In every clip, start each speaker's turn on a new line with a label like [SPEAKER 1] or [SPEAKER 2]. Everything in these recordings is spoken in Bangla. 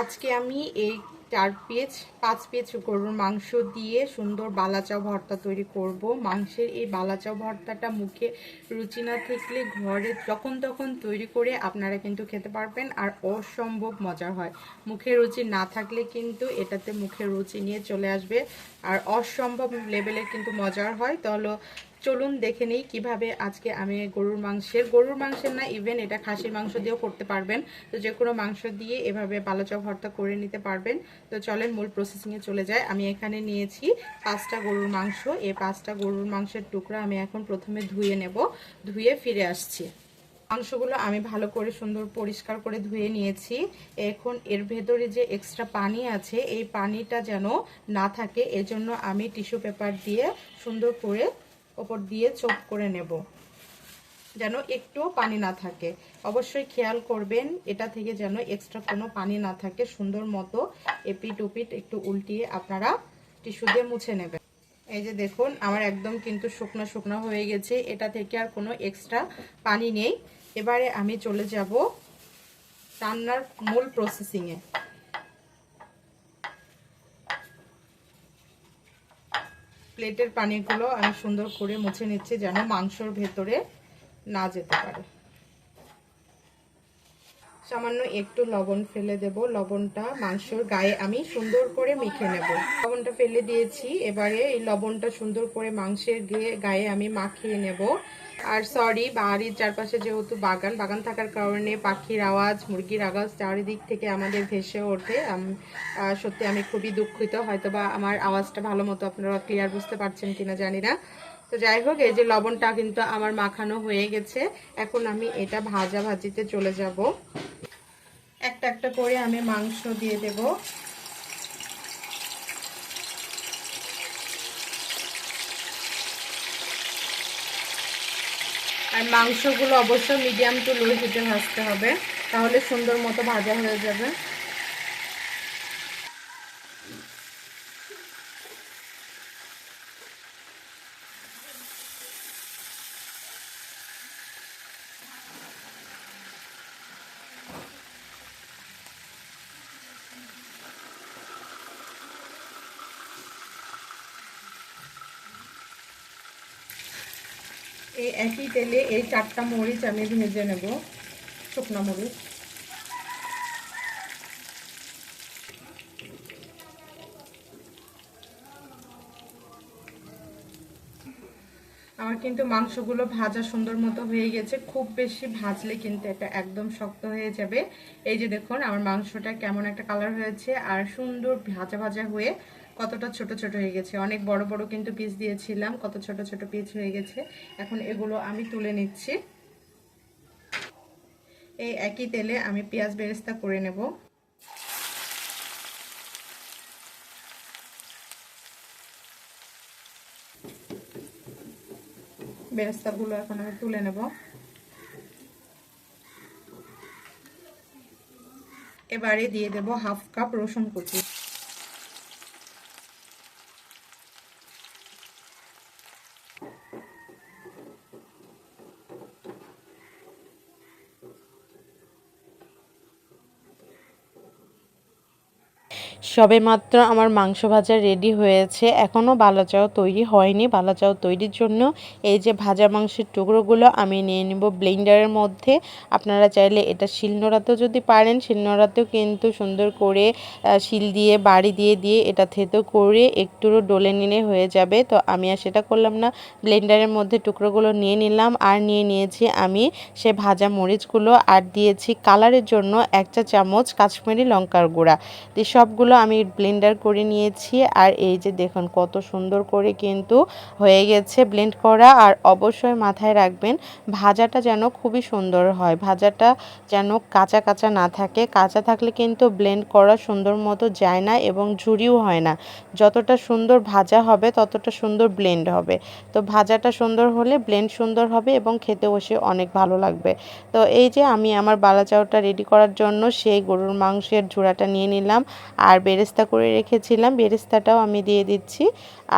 [SPEAKER 1] আজকে আমি এই চার পিস পাঁচ পিস গরুর মাংস দিয়ে সুন্দর বালাচাও ভর্তা তৈরি করব। মাংসের এই বালাচাও ভর্তাটা মুখে রুচি না থাকলে ঘরে যখন তখন তৈরি করে আপনারা কিন্তু খেতে পারবেন আর অসম্ভব মজার হয়। মুখে রুচি না থাকলে কিন্তু এটাতে মুখে রুচি নিয়ে চলে আসবে আর অসম্ভব লেভেলের কিন্তু মজার হয়। তাহলে চলুন দেখে নেই কীভাবে আজকে আমি গরুর মাংসের গরুর মাংসের না ইভেন এটা খাসির মাংস দিয়েও করতে পারবেন। তো যে কোনো মাংস দিয়ে এভাবে বালাচা ভর্তা করে নিতে পারবেন। তো চলেন মূল প্রসেসিংয়ে চলে যায় আমি এখানে নিয়েছি পাঁচটা গরুর মাংস। এই পাঁচটা গরুর মাংসের টুকরা আমি এখন প্রথমে ধুয়ে নেব। ধুয়ে ফিরে আসছি। মাংসগুলো আমি ভালো করে সুন্দর পরিষ্কার করে ধুয়ে নিয়েছি। এখন এর ভেতরে যে এক্সট্রা পানি আছে, এই পানিটা যেন না থাকে, এজন্য আমি টিস্যু পেপার দিয়ে সুন্দর করে ওপর দিয়ে চোখ করে নেব, যেন একটুও পানি না থাকে। অবশ্যই খেয়াল করবেন, এটা থেকে যেন এক্সট্রা কোনো পানি না থাকে, সুন্দর মতো এপিট উপিট একটু উল্টিয়ে আপনারা টিস্যু দিয়ে মুছে নেবেন। এই যে দেখুন, আমার একদম কিন্তু শুকনো শুকনো হয়ে গেছে, এটা থেকে আর কোনো এক্সট্রা পানি নেই। এবারে আমি চলে যাব রান্নার মূল প্রসেসিংয়ে প্লেটের পানিগুলো আমি সুন্দর করে মুছে নিচ্ছি যেন মাংসর ভেতরে না যেতে পারে। সামান্য একটু লবণ ফেলে দেব। লবণটা মাংসর গায়ে আমি সুন্দর করে মেখে নেব। লবণটা ফেলে দিয়েছি। এবারে এই লবণটা সুন্দর করে মাংসের গায়ে আমি মাখিয়ে নেব। আর সরি বাড়ির চারপাশে যেহেতু বাগান বাগান থাকার কারণে পাখির আওয়াজ, মুরগির আওয়াজ চারিদিক থেকে আমাদের ভেসে ওঠে। সত্যি আমি খুবই দুঃখিত। হয়তো বা আমার আওয়াজটা ভালো মতো আপনারা ক্লিয়ার বুঝতে পারছেন কিনা জানি না। তো যাই হোক, এই যে লবণটা কিন্তু আমার মাখানো হয়ে গেছে। এখন আমি এটা ভাজা ভাজিতে চলে যাব। একটা একটা করে আমি মাংস দিয়ে দেব। আর মাংসগুলো অবশ্যই মিডিয়াম টু লো হিটে ভাজতে হবে, তাহলে সুন্দর মতো ভাজা হয়ে যাবে। এই একই তেলে এই চারটা মরিচ আমি ভেজে নেব, শুকনো মরিচ। আমার কিন্তু মাংসগুলো ভাজা সুন্দর মতো হয়ে গেছে, খুব বেশি ভাজলে কিন্তু এটা একদম শক্ত হয়ে যাবে। এই যে দেখুন, আমার মাংসটা কেমন একটা কালার হয়েছে, আর সুন্দর ভাজা ভাজা হয়ে কতটা ছোট ছোট হয়ে গেছে। অনেক বড় বড় কিন্তু পিস দিয়েছিলাম, কত ছোট ছোট পিস হয়ে গেছে। এখন এগুলো আমি তুলে নিচ্ছি। এই একই তেলে আমি পেঁয়াজ বেরেস্তা করে নেব। বেরেস্তাগুলো এখন আমি তুলে নেব। এবারে দিয়ে দেব হাফ কাপ রসুন কুচি।
[SPEAKER 2] সবে মাত্র আমার মাংস ভাজা রেডি হয়েছে। এখনও বালাচাও তৈরি হয়নি। বালাচাও তৈরির জন্য এই যে ভাজা মাংসের টুকরোগুলো আমি নিয়ে নিব ব্লেন্ডারের মধ্যে। আপনারা চাইলে এটা শিলনোড়াতেও যদি পারেন, শিলনোড়াতেও কিন্তু সুন্দর করে শিল দিয়ে, বাড়ি দিয়ে দিয়ে এটা থেতো করে একটু ডলে নিলে হয়ে যাবে। তো আমি আর সেটা করলাম না। ব্লেন্ডারের মধ্যে টুকরোগুলো নিয়ে নিলাম আর নিয়ে নিয়েছি আমি সে ভাজা মরিচগুলো। আর দিয়েছি কালারের জন্য এক চা চামচ কাশ্মীরি লঙ্কার গুঁড়া। দিয়ে সবগুলো আমি ব্লেন্ডার করে নিয়েছি। আর এই যে দেখুন, কত সুন্দর করে কিন্তু হয়ে গেছে ব্লেন্ড করা। আর অবশ্যই মাথায় রাখবেন, ভাজাটা যেন খুবই সুন্দর হয়। ভাজাটা যেন কাঁচা কাঁচা না থাকে। কাঁচা থাকলে কিন্তু ব্লেন্ড করা সুন্দর মতো যায় না এবং ঝুরিও হয় না। যতটা সুন্দর ভাজা হবে, ততটা সুন্দর ব্লেন্ড হবে। তো ভাজাটা সুন্দর হলে ব্লেন্ড সুন্দর হবে এবং খেতে বসে অনেক ভালো লাগবে। তো এই যে আমি আমার বালা চাউটা রেডি করার জন্য সেই গরুর মাংসের ঝুড়াটা নিয়ে নিলাম। আর বেরেস্তা করে রেখেছিলাম। বেরেস্তাটাও আমি দিয়ে দিচ্ছি।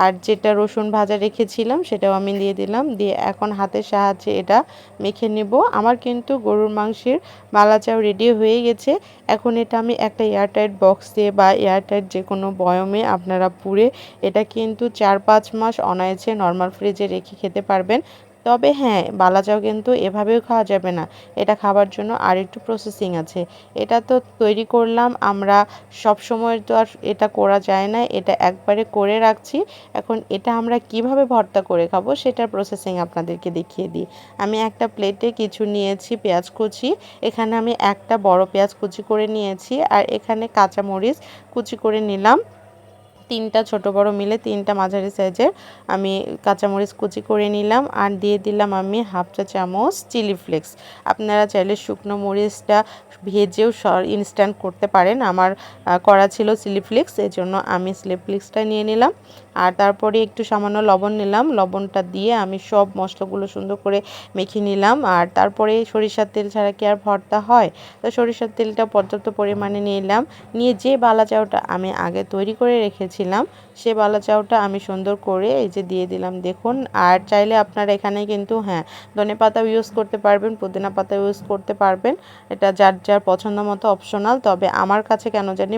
[SPEAKER 2] আর যেটা রসুন ভাজা রেখেছিলাম, সেটাও আমি দিয়ে দিলাম। দিয়ে এখন হাতের সাহায্যে এটা মেখে নেব। আমার কিন্তু গরুর মাংসের মালা চাও রেডি হয়ে গেছে। এখন এটা আমি একটা এয়ারটাইট বক্সে বা এয়ারটাইট যে কোনো বয়মে আপনারা পুরে এটা কিন্তু চার পাঁচ মাস অনায়াসে নর্মাল ফ্রিজে রেখে খেতে পারবেন। তবে হ্যাঁ বালাচাও কিন্তু এভাবেও খাওয়া যাবে না। এটা খাবার জন্য আর একটু প্রসেসিং আছে। এটা তো তৈরি করলাম, আমরা সব সময় তো আর এটা করা যায় না, এটা একবারে করে রাখছি। এখন এটা আমরা কীভাবে ভর্তা করে খাব সেটার প্রসেসিং আপনাদেরকে দেখিয়ে দিই। আমি একটা প্লেটে কিছু নিয়েছি পেঁয়াজ কুচি, এখানে আমি একটা বড় পেঁয়াজ কুচি করে নিয়েছি, আর এখানে কাঁচামরিচ কুচি করে নিলাম। তিনটা ছোট বড় মিলে তিনটা মাঝারি সাইজের আমি কাঁচামরিচ কুচি করে নিলাম আর দিয়ে দিলাম আমি হাফ চা চামচ চিলি ফ্লেক্স। আপনারা চাইলে শুকনো মরিচটা ভেজেও ইনস্ট্যান্ট করতে পারেন। আমার করা ছিল চিলি ফ্লেক্স এই জন্য আমি চিলি ফ্লেক্সটা নিয়ে নিলাম। আর তারপরে একটু সামান্য লবণ নিলাম। লবণটা দিয়ে আমি সব মশলাগুলো সুন্দর করে মেখে নিলাম। আর তারপরে সরিষার তেল ছাড়া কি আর ভর্তা হয়? তো সরিষার তেলটা পর্যাপ্ত পরিমাণে নিয়ে নিলাম। নিয়ে যে বালা চাউটা আমি আগে তৈরি করে রেখেছিলাম সে বালা চাউটা আমি সুন্দর করে এই যে দিয়ে দিলাম। দেখুন, আর চাইলে আপনারা এখানে কিন্তু হ্যাঁ ধনে পাতা ইউজ করতে পারবেন, পুদিনা পাতা ইউজ করতে পারবেন। এটা যার যার পছন্দ মতো অপশনাল তবে আমার কাছে কেন জানি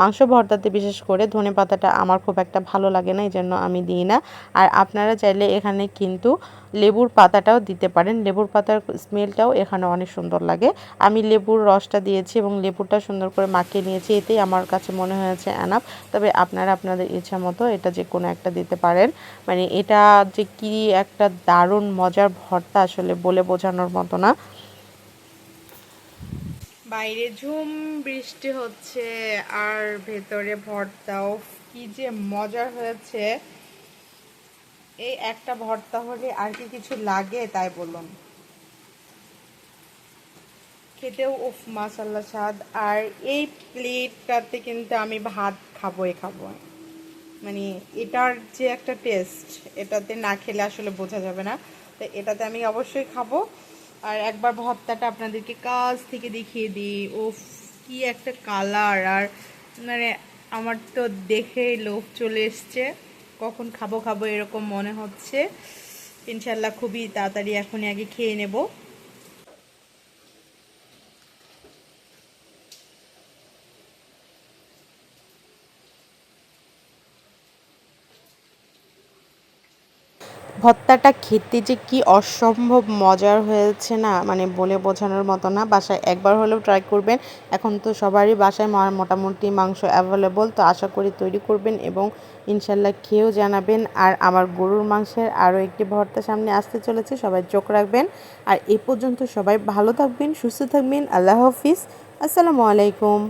[SPEAKER 2] মাংস ভর্তাতে বিশেষ করে ধনে পাতাটা আমার খুব একটা ভালো লাগে না এই জন্য আমি দিই না। আর আপনারা চাইলে এখানে কিন্তু লেবুর পাতাটাও দিতে পারেন। লেবুর পাতার স্মেলটাও এখানে অনেক সুন্দর লাগে। আমি লেবুর রসটা দিয়েছি এবং লেবুটা সুন্দর করে মাখিয়ে নিয়েছি। এতেই আমার কাছে মনে হয়েছে অ্যানাপ তবে আপনারা আপনাদের ইচ্ছা মতো এটা যে কোনো একটা দিতে পারেন। মানে এটা যে কি একটা দারুণ মজার ভর্তা আসলে বলে বোঝানোর মতো না।
[SPEAKER 1] বাইরে ঝুম বৃষ্টি হচ্ছে, আর ভেতরে ভর্তাও। কি যে মজার হয়েছে। এই একটা ভর্তা হলে আর কি কিছু লাগে তাই বলুন। খেতেও উফ মাসাল্লা স্বাদ। আর এই প্লেটটাতে কিন্তু আমি ভাত খাবোই খাব মানে এটার যে একটা টেস্ট, এটাতে না খেলে আসলে বোঝা যাবে না। তো এটাতে আমি অবশ্যই খাব। আর একবার ভর্তাটা আপনাদেরকে কাছ থেকে দেখিয়ে দিই। ও কি একটা কালার। আর মানে আমার তো দেখে লোভ চলে এসছে। কখন খাব খাব এরকম মনে হচ্ছে। ইনশাল্লাহ খুবই তাড়াতাড়ি এখনই আগে খেয়ে নেব।
[SPEAKER 2] ভর্তাটা খেতে যে কি অসম্ভব মজার হয়েছে না মানে বলে বোঝানোর মতো না। বাসায় একবার হলেও ট্রাই করবেন। এখন তো সবারই বাসায় মোটামুটি মাংস অ্যাভেলেবল তো আশা করি তৈরি করবেন এবং ইনশাল্লাহ খেয়েও জানাবেন। আর আমার গরুর মাংসের আরও একটি ভর্তা সামনে আসতে চলেছে, সবাই চোখ রাখবেন। আর এ পর্যন্ত সবাই ভালো থাকবেন, সুস্থ থাকবেন। আল্লাহ হাফিজ। আসসালামু আলাইকুম।